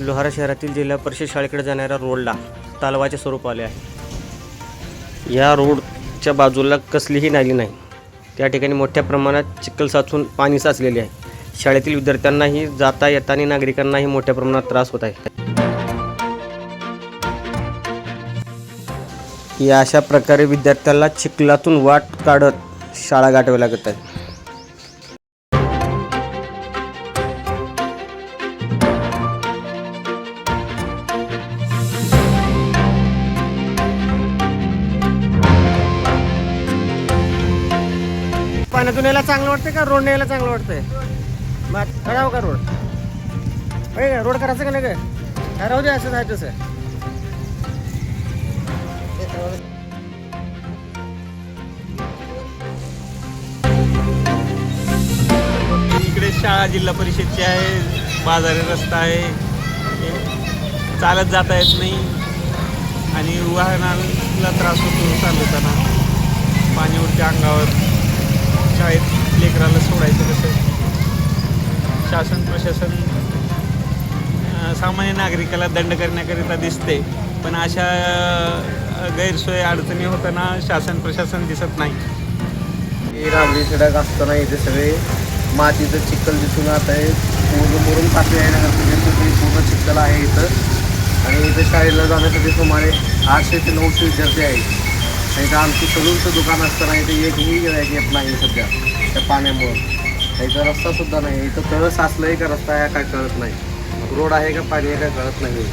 लोहारा शहरातील जिल्हा परिषद शाळेकडे जाणाऱ्या रोडला तलावाचे स्वरूप आले आहे. या रोडच्या बाजूला कसलीही नाली नाही. त्या ठिकाणी मोठ्या प्रमाणात चिखल साचून पाणी साचलेले आहे. शाळेतील विद्यार्थ्यांनाही जाता येताना नागरिकांनाही मोठ्या प्रमाणात त्रास होत आहे. या अशा प्रकारे विद्यार्थ्याला चिखलातून वाट काढत शाळा गाठवी लागत आहे. पाण्यातून यायला चांगलं वाटतंय का? रोड यायला चांगलं वाटतंय? मग करावं का रोड? रोड करायचं का नाही काय राहू दे असं आहे शाळा जिल्हा परिषदची आहे बाजारी रस्ता आहे हे चालत जाता येत नाही. आणि वाहनाला त्रास होतो चालवताना. पाणी उडते अंगावर शाळेत लेकराला सोडायचं कसं? शासन प्रशासन सामान्य नागरिकाला दंड करण्याकरिता दिसते. पण अशा गैरसोय अडचणी होताना शासन प्रशासन दिसत नाही. हे राबडी सडक असताना इथे सगळे मातीचं चिखल दिसून येत आहे. पूर्ण पूर्ण टाकले आहे पूर्ण चिखल आहे इथं. आणि इथं शाळेला जाण्यासाठी सुमारे आठशे ते नऊशे विद्यार्थी आहेत. नाही तर आमची सलूनचं दुकान असताना इथे एकही गिरायक येत नाही सध्या त्या पाण्यामुळं. इथं रस्ता सुद्धा नाही. इथं तळ आहे का रस्ता आहे काय कळत नाही. रोड आहे का पाणी आहे काय कळत नाही.